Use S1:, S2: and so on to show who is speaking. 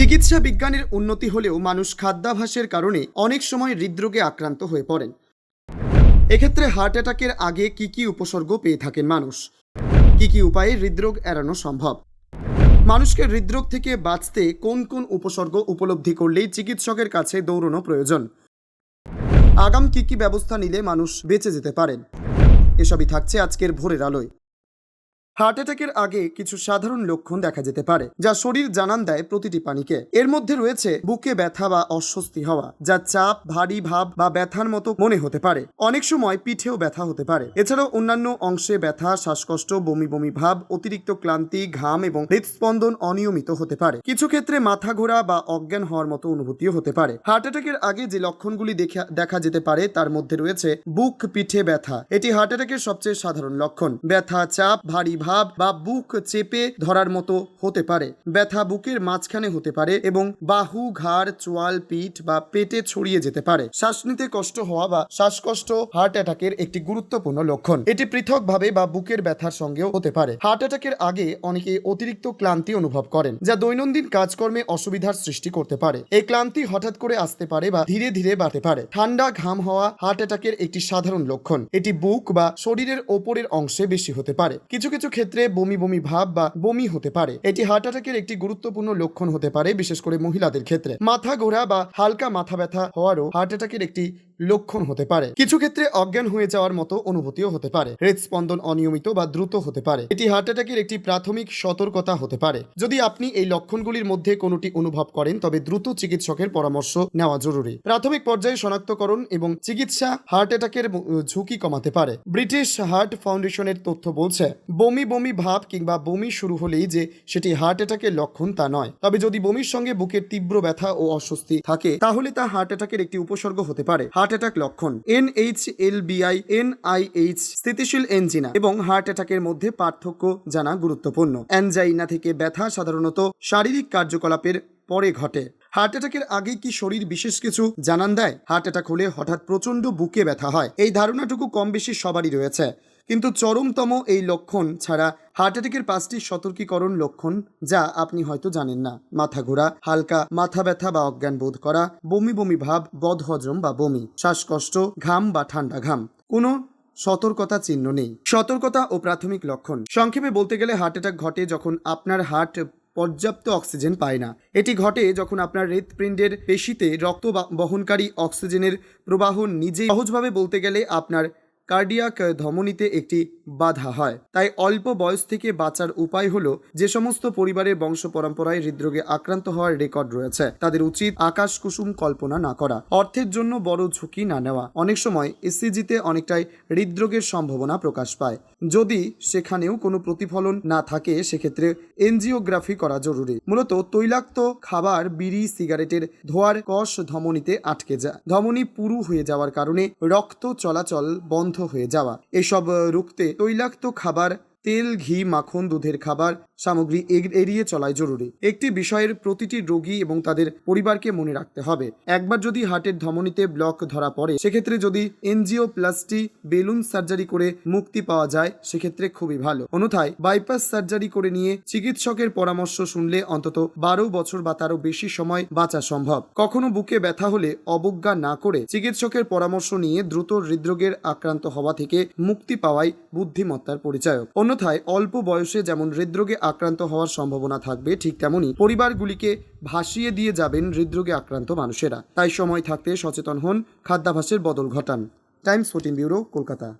S1: চিকিৎসা বিজ্ঞানের উন্নতি হলেও মানুষ খাদ্যাভাসের কারণে অনেক সময় হৃদরোগে আক্রান্ত হয়ে পড়েন। এক্ষেত্রে হার্ট অ্যাটাকের আগে কি কি উপসর্গ পেয়ে থাকেন মানুষ? কি কি উপায়ে হৃদরোগ এড়ানো সম্ভব? মানুষকে হৃদরোগ থেকে বাঁচতে কোন কোন উপসর্গ উপলব্ধি করলেই চিকিৎসকের কাছে দৌড়ানো প্রয়োজন? আগাম কি কি ব্যবস্থা নিলে মানুষ বেঁচে যেতে পারেন? এসবই থাকছে আজকের ভোরের আলোয়। হার্ট অ্যাটাকের আগে কিছু সাধারণ লক্ষণ দেখা যেতে পারে, যা শরীর জানান দেয় প্রতিটি পানিকে এর মধ্যে রয়েছে বুকে ব্যথা বা অস্বস্তি হওয়া, যা চাপ, ভারী ভাব বা ব্যথার মতো মনে হতে পারে। অনেক সময় পিঠেও ব্যথা হতে পারে। এছাড়াও অন্যান্য অংশে ব্যথা, শ্বাসকষ্ট, বমি বমি ভাব, অতিরিক্ত ক্লান্তি, ঘাম এবং হৃদস্পন্দন অনিয়মিত হতে পারে। কিছু ক্ষেত্রে মাথা ঘোরা বা অজ্ঞান হওয়ার মতো অনুভূতিও হতে পারে। হার্ট অ্যাটাকের আগে যে লক্ষণগুলি দেখা দেখা যেতে পারে, তার মধ্যে রয়েছে বুক পিঠে ব্যথা। এটি হার্ট অ্যাটাকের সবচেয়ে সাধারণ লক্ষণ। ব্যথা, চাপ, ভারী ভাব বা বুক চেপে ধরার মতো হতে পারে। ব্যথা বুকের মাঝখানে হতে পারে এবং বাহু, ঘাড়, চোয়াল, পিঠ বা পেটে ছড়িয়ে যেতে পারে। শ্বাস নিতে কষ্ট হওয়া বা শ্বাসকষ্ট, হার্ট অ্যাটাকের একটি গুরুত্বপূর্ণ লক্ষণ। এটি পৃথকভাবে বা বুকের ব্যথার সঙ্গেও হতে পারে। হার্ট অ্যাটাকের আগে অনেকে অতিরিক্ত ক্লান্তি অনুভব করেন, যা দৈনন্দিন কাজকর্মে অসুবিধার সৃষ্টি করতে পারে। এই ক্লান্তি হঠাৎ করে আসতে পারে বা ধীরে ধীরে বাড়তে পারে। ঠান্ডা, ঘাম হওয়া হার্ট অ্যাটাকের একটি সাধারণ লক্ষণ। এটি বুক বা শরীরের ওপরের অংশে বেশি হতে পারে। কিছু কিছু ক্ষেত্রে বমি বমি ভাব বা বমি হতে পারে। এটি হার্ট অ্যাটাকের একটি গুরুত্বপূর্ণ লক্ষণ হতে পারে, বিশেষ করে মহিলাদের ক্ষেত্রে। মাথা ঘোরা বা হালকা মাথা ব্যথা হওয়ারও হার্ট অ্যাটাকের একটি লক্ষণ হতে পারে। কিছু ক্ষেত্রে অজ্ঞান হয়ে যাওয়ার মতো অনুভূতিও হতে পারে। হৃদস্পন্দন অনিয়মিত বা দ্রুত হতে পারে। এটি হার্ট অ্যাটাকের একটি প্রাথমিক সতর্কতা হতে পারে। যদি আপনি এই লক্ষণগুলির মধ্যে কোনোটি অনুভব করেন, তবে দ্রুত চিকিৎসকের পরামর্শ নেওয়া জরুরি। প্রাথমিক পর্যায়ে শনাক্তকরণ এবং চিকিৎসা হার্ট অ্যাটাকের ঝুঁকি কমাতে পারে। ব্রিটিশ হার্ট ফাউন্ডেশনের তথ্য বলছে, বমি বমি ভাব কিংবা বমি শুরু হলেই যে সেটি হার্ট অ্যাটাকের লক্ষণ তা নয়। তবে যদি বমির সঙ্গে বুকের তীব্র ব্যথা ও অস্বস্তি থাকে, তাহলে তা হার্ট অ্যাটাকের একটি উপসর্গ হতে পারে। হার্ট অ্যাটাক লক্ষণ N H L B I N I H স্থিতিশীল এনজিনা এবং হার্ট অ্যাটাকের মধ্যে পার্থক্য জানা গুরুত্বপূর্ণ। অ্যানজাইনা থেকে ব্যথা সাধারণত শারীরিক কার্যকলাপের পরে ঘটে। হার্ট অ্যাটাকের আগে কি শরীর বিশেষ কিছু জানান দেয়? হার্ট অ্যাটাক হলে হঠাৎ প্রচণ্ড বুকে ব্যথা হয়। এই ধারণাটুকু কম বেশি সবারই রয়েছে। কিন্তু চরমতম এই লক্ষণ ছাড়া হার্ট অ্যাটাকের পাঁচটি সতর্কীকরণ লক্ষণ যা আপনি হয়তো জানেন না। মাথা ঘোরা, হালকা মাথা ব্যথা বা অজ্ঞান বোধ করা, বমি বমি ভাব, বদহজম বা বমি, শ্বাসকষ্ট, ঘাম বা ঠান্ডা ঘাম। কোনো সতর্কতা চিহ্ন নেই। সতর্কতা ও প্রাথমিক লক্ষণ। সংক্ষেপে বলতে গেলে হার্ট অ্যাটাক ঘটে যখন আপনার হার্ট পর্যাপ্ত অক্সিজেন পায় না। এটি ঘটে যখন আপনার হৃৎপিণ্ডের পেশিতে রক্ত বহনকারী অক্সিজেনের প্রবাহ নিজেই সহজভাবে বলতে গেলে আপনার কার্ডিয়াক ধমনীতে একটি বাধা হয়। তাই অল্প বয়স থেকে বাঁচার উপায় হলো যে সমস্ত পরিবারের বংশ পরম্পরায় হৃদরোগে আক্রান্ত হওয়ার রেকর্ড রয়েছে। তাদের উচিত আকাশ কুসুম কল্পনা না করা। অর্থের জন্য বড় ঝুঁকি না নেওয়া। অনেক সময় এসিজিতে অনেকটাই হৃদরোগের সম্ভাবনা প্রকাশ পায়। যদি সেখানেও কোনো প্রতিফলন না থাকে, সেক্ষেত্রে এনজিওগ্রাফি করা জরুরি। মূলত তৈলাক্ত খাবার, বিড়ি, সিগারেটের ধোয়ার কষ ধমনীতে আটকে যায়। ধমনী পুরু হয়ে যাওয়ার কারণে রক্ত চলাচল বন্ধ হয়ে যাওয়া। এসব রুখতে তৈলাক্ত খাবার তেল ঘি মাখন দুধের খাবার সামগ্রী এড়িয়ে চলাই জরুরি। একটি বিষয়ের প্রতিটি রোগী এবং তাদের পরিবারকে মনে রাখতে হবে। একবার যদি হার্টের ধমনীতে ব্লক ধরা পড়ে, সেক্ষেত্রে যদি এনজিওপ্লাস্টি বেলুন সার্জারি করে মুক্তি পাওয়া যায়, সেক্ষেত্রে খুবই ভালো। অন্যথায়, বাইপাস সার্জারি করে নিয়ে চিকিৎসকের পরামর্শ শুনলে অন্তত বারো বছর বা তারও বেশি সময় বাঁচা সম্ভব। কখনো বুকে ব্যথা হলে অবজ্ঞা না করে চিকিৎসকের পরামর্শ নিয়ে দ্রুত হৃদরোগের আক্রান্ত হওয়া থেকে মুক্তি পাওয়াই বুদ্ধিমত্তার পরিচায়ক। অন্যথায়, অল্প বয়সে যেমন হৃদরোগে আক্রান্ত হওয়ার সম্ভাবনা থাকবে, ঠিক তেমনই পরিবারগুলিকে ভাসিয়ে দিয়ে যাবেন হৃদরোগে আক্রান্ত মানুষেরা। তাই সময় থাকতে সচেতন হন, খাদ্যাভাসের বদল ঘটান। Times fourteen bureau, Kolkata.